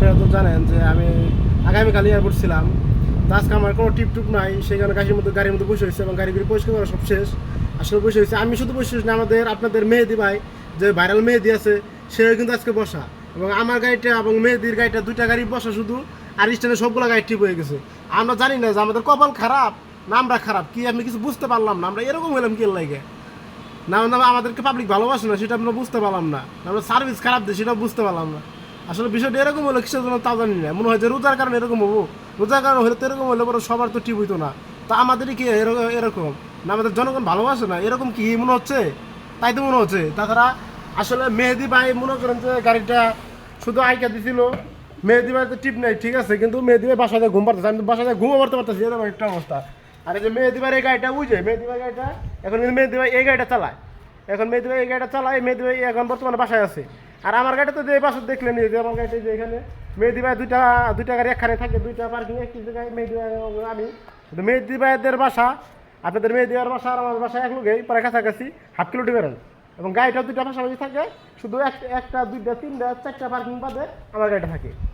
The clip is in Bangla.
আপনারা তো জানেন যে আমি আগামীকাল এয়ারপোর্ট ছিলাম। আজকে আমার কোনো টিপ টুপ নাই, সেই কারণে গাড়ির মধ্যে গাড়ির মধ্যে বসে হয়েছে এবং গাড়িগুলি পরিষ্কার করা সব শেষ। আসলে বসে হয়েছে। আমি শুধু বসে হয়েছি আমাদের আপনাদের মেহেদি ভাই, যে ভাইরাল মেহেদি আছে সে কিন্তু আজকে বসা। এবং আমার গাড়িটা এবং মেহেদির গাড়িটা, দুইটা গাড়ি বসা শুধু, আর স্ট্যান্ডে সবগুলো গাড়ি টিপ হয়ে গেছে। আমরা জানি না যে আমাদের কপাল খারাপ না আমরা খারাপ, কি আমি কিছু বুঝতে পারলাম না। আমরা এরকম হলাম কি লাগে? না আমাদেরকে পাবলিক ভালোবাসে না, সেটা আমরা বুঝতে পারলাম না। আমরা সার্ভিস খারাপ দিই সেটাও বুঝতে পারলাম না। আসলে বিষয়টা এরকম হলো, কিসের জন্য তা জানি না। মনে হয় যে রোজার কারণে এরকম হব। রোজার কারণে হলে তো এরকম হলে পরে সবার তো ঠিক হইতো না। তা আমাদেরই কি এরকম এরকম? না, আমাদের জনগণ ভালোবাসে না? এরকম কি মনে হচ্ছে? তাই তো মনে হচ্ছে। তাছাড়া আসলে মেহেদি ভাই মনে করেন যে গাড়িটা শুধু আইকা দিছিল। মেহেদি ভাই তো টিপ নেই, ঠিক আছে? কিন্তু মেহেদি ভাই বাসাতে ঘুম পারতেছে আমি তো বাসাতে ঘুমও পারতে পারতেছি এরকম একটা অবস্থা। আর এই যে মেহেদি ভাইয়ের এই গাড়িটা বুঝে মেহেদি ভাই গাড়িটা, এখন কিন্তু মেহেদি ভাই এই গাড়িটা চালায়। এখন মেহেদি ভাই এই গাড়িটা চালায়, মেহেদি ভাই এখন বর্তমানে বাসায় আছে। আর আমার গাড়িটা তো যে বাসা দেখলেন এই যে আমার গাড়িটা যে এখানে মেহেদি ভাই দুইটা দুইটা গাড়ি একখানে থাকে, দুইটা পার্কিং একটি জায়গায় মেহেদি ভাই আমি। কিন্তু মেহেদি ভাইদের বাসা, আপনাদের মেহেদি ভাইয়ের বাসা আর আমার বাসা এক লোকেই, প্রায় কাছাকাছি, হাফ কিলো ডিফারেন্স এবং গাড়িটা দুইটা পাশাপাশি থাকে, শুধু এক- একটা, দুইটা, তিনটা, চারটা পার্কিং বাদে আমার গাড়িটা থাকে।